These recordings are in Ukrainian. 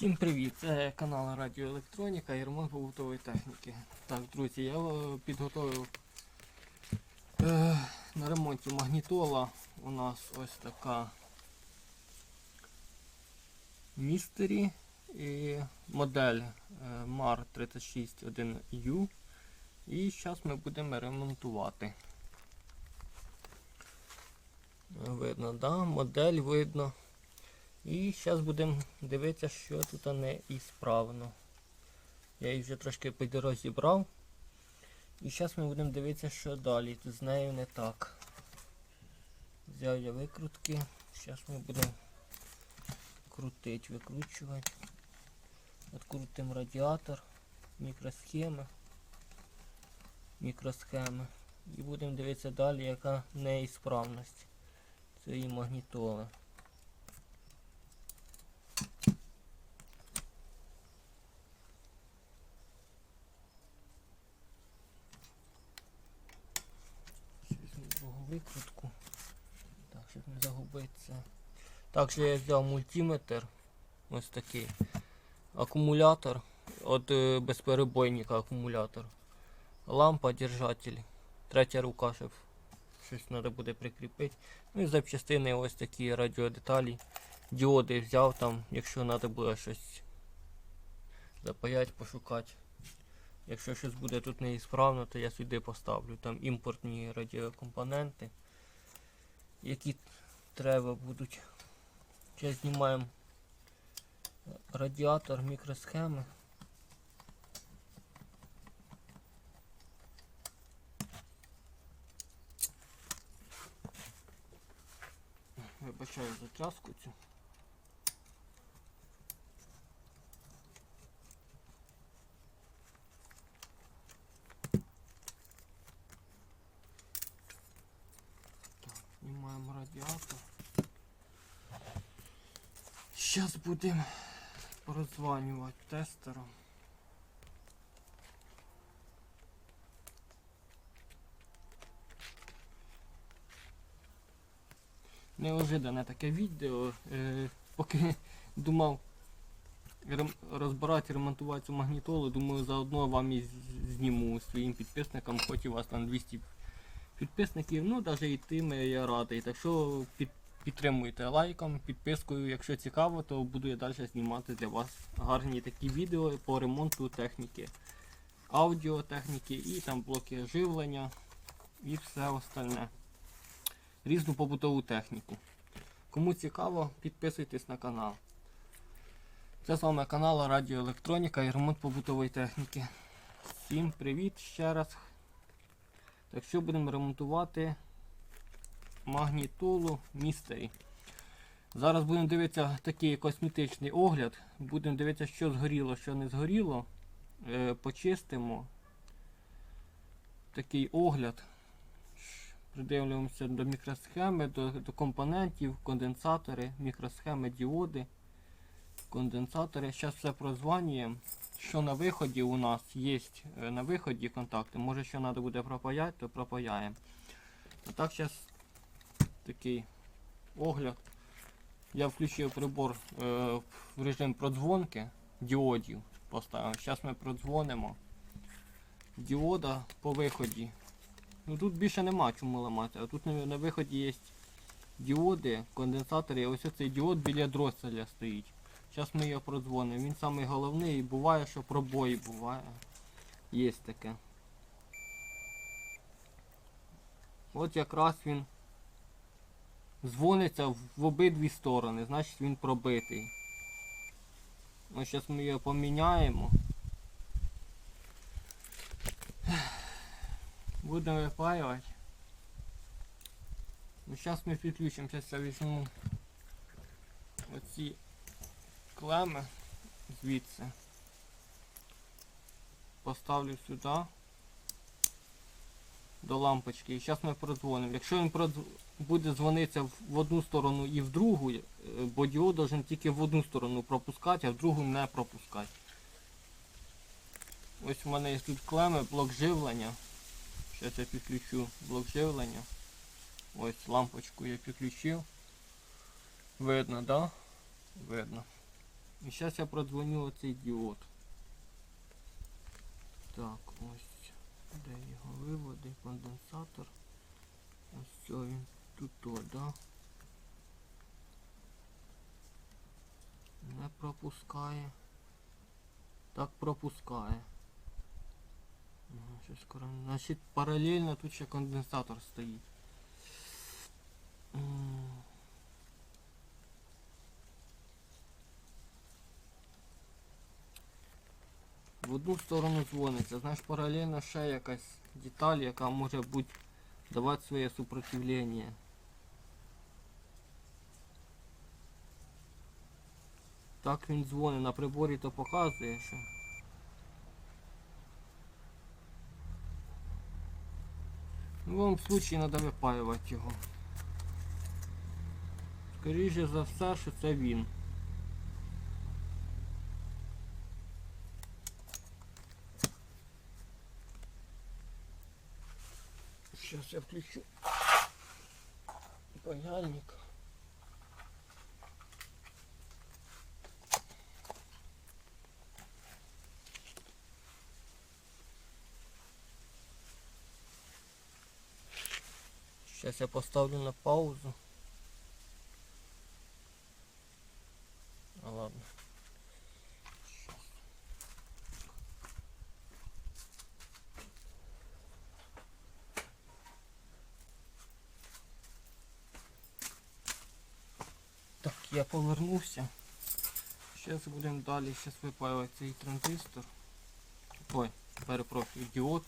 Всім привіт! Це канал Радіоелектроніка і ремонт побутової техніки. Так, друзі, я е, підготовив е, на ремонті магнітола. У нас ось така містері і модель MAR 361U. І зараз ми будемо ремонтувати. Е, Видно, да? Модель видно. І зараз будемо дивитися, що тут не ісправно. Я її вже трошки по. І зараз ми будемо дивитися, що далі. Тут з нею не так. Взяв я викрутки. Зараз ми будемо крутити, викручувати. Открутимо радіатор, мікросхеми. Мікросхеми. І будемо дивитися далі, яка неісправність цієї магнітоли. Візьму другу викрутку. Щоб. Також я взяв мультиметр. Ось такий. Акумулятор. От е, безперебойника акумулятор. Лампа, держатель. Третя рука, щоб щось треба буде прикріпити. Ну і запчастини ось такі радіодеталі. Діоди взяв там, якщо треба буде щось запаять, пошукати. Якщо щось буде тут неісправно, то я сюди поставлю там імпортні радіокомпоненти, які треба будуть. Зараз знімаємо радіатор, мікросхеми. Вибачаю за тряску цю. Так, знімаємо радіатор. Зараз будемо прозванювати тестером. Неожиданне таке відео. Е, поки думав розбирати, ремонтувати цю магнітолу, думаю, заодно вам і зніму своїм підписникам, хоч у вас там 200 підписників, ну навіть і тим я радий. Так що під, підтримуйте лайком, підпискою, якщо цікаво, то буду я далі знімати для вас гарні такі відео по ремонту техніки, аудіотехніки і там блоки живлення і все остальне. Різну побутову техніку. Кому цікаво, підписуйтесь на канал. Це з вами канал Радіоелектроніка і ремонт побутової техніки. Всім привіт ще раз. Так що будемо ремонтувати магнітолу Mystery. Зараз будемо дивитися такий косметичний огляд. Будемо дивитися, що згоріло, що не згоріло. Е, почистимо. Такий огляд. Придивлюємося до мікросхеми, до, до компонентів, конденсатори, мікросхеми, діоди, конденсатори. Зараз все прозванюємо. Що на виході у нас є е, на виході контакти. Може, що треба буде пропаяти, то пропаяємо. А так зараз такий огляд. Я включив прибор е, в режим продзвонки діодів. Поставив. Зараз ми продзвонимо. Діода по виході. Ну тут більше нема чому ламати, а тут на, виході є діоди, конденсатори, і ось цей діод біля дроселя стоїть. Зараз ми його продзвонимо. Він самий головний і буває, що пробої буває. Є таке. От якраз він дзвониться в обидві сторони, значить він пробитий. Ось зараз ми його поміняємо. Будемо випаювати. Ну, зараз ми підключимо, зараз я візьму оці клеми звідси. Поставлю сюди до лампочки. І зараз ми продзвонимо. Якщо він буде дзвонитися в в одну сторону і в другу, е, бо діод должен тільки в одну сторону пропускати, а в другу не пропускати. Ось у мене є тут клеми, блок живлення. Зараз я підключу блок живлення. Ось лампочку я підключив. Видно, да? Видно. І зараз я продзвоню оцей діод. Так, ось де його виводи, конденсатор. Ось все він тут, о, да? Не пропускає. Так пропускає. Ага, щось скоро. Значить паралельно тут ще конденсатор стоїть. В одну сторону дзвониться, знаєш, паралельно ще якась деталь, яка може бути давати своє супротивлення. Так він дзвонить, на приборі то показує, що. В будь-якому случае треба випаювати його. Скоріше за все, що це він. Сейчас я включу паяльник. Сейчас я поставлю на паузу. А ладно. Так, я повернувся. Зараз будемо далі зараз випаювати цей транзистор. Ой, перепрошую, діод.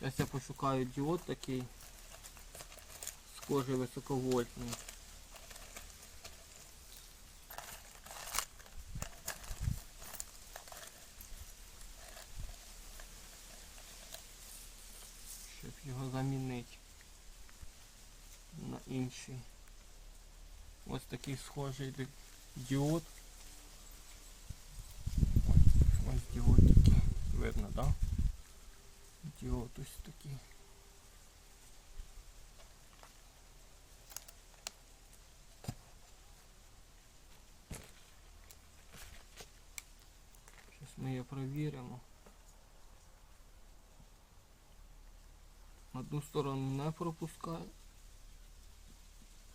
Зараз я пошукаю діод такий з кожи високовольтний. Щоб його замінити на інший. Ось такий схожий діод. Ось діод такий. Видно? Да? Діод ось такий. Зараз ми її провіримо. Одну сторону не пропускає.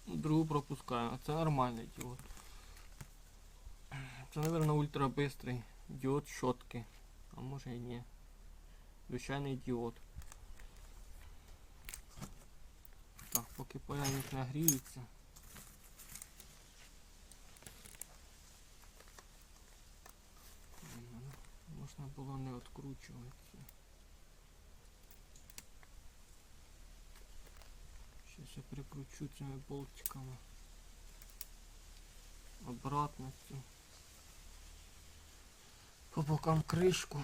Другу пропускаємо. Це нормальний діод. Це, мабуть, ультрабистрий діод щотки. А може і ні. Звичайний діод. Так, поки паяльник нагріється. Можна було не відкручуватися. Я прикручу цими болтиками обратно цю. По бокам кришку.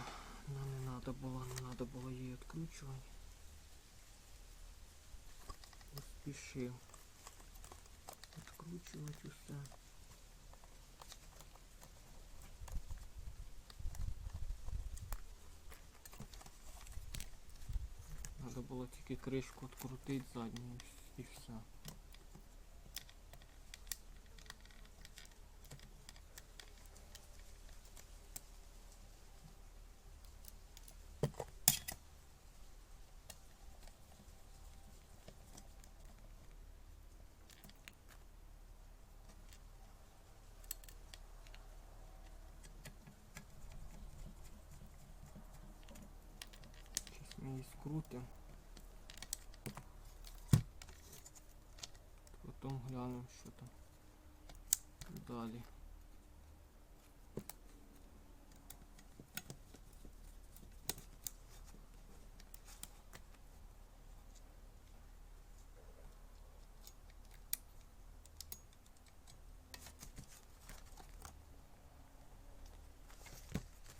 Нам не надо було, не надо було її відкручувати. Поспішив. Відкручувати усе. Надо було тільки кришку відкрутити задню і все. Сейчас мы її скрутимо. Потім глянемо, що там далі.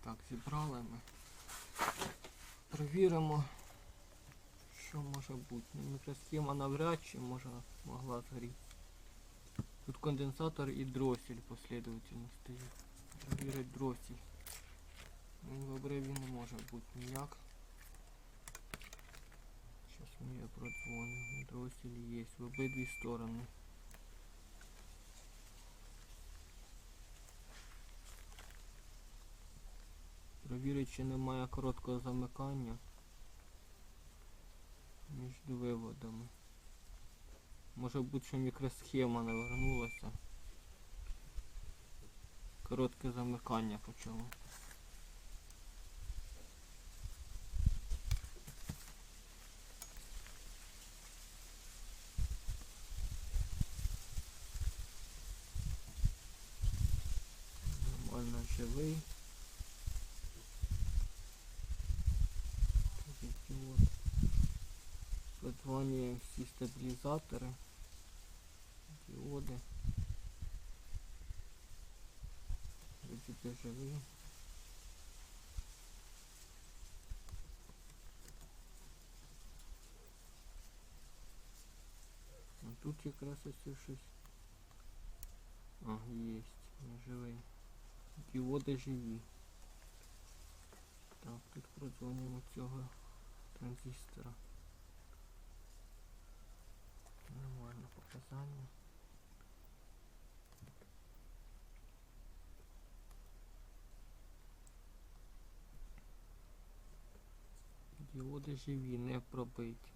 Так, зібрали ми. Провіримо, що може бути. Ну, Мікросхема навряд чи може могла згоріти. Тут конденсатор і дросель последовательно стоїть. Провірить дросель. В обриві не може бути ніяк. Зараз ми її продзвонимо. Дросель є в обидві сторони. Провірить, чи немає короткого замикання між виводами. Може бути, що мікросхема не вернулася. Коротке замикання почало. Нормально живий. Такі от. Подзвонюємо всі стабілізатори, діоди. Живий. А тут якраз ось щось. А, не живий. Діоди живі. Так, тут продзвонюємо цього транзистора. Показання. Діоди живі, не пробиті.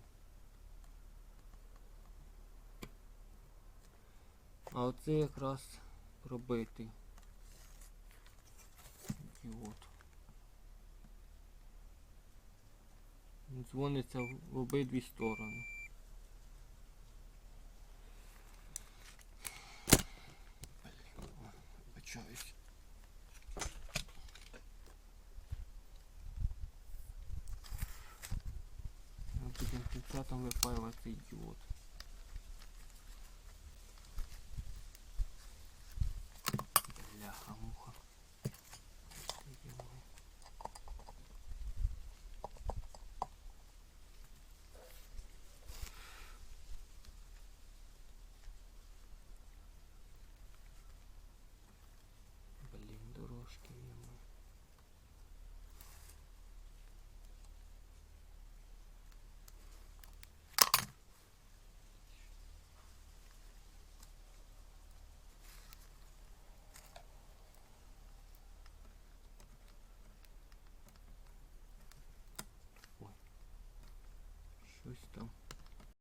А оце якраз пробитий діод. Дзвониться в обидві сторони. Ми файл цей діод.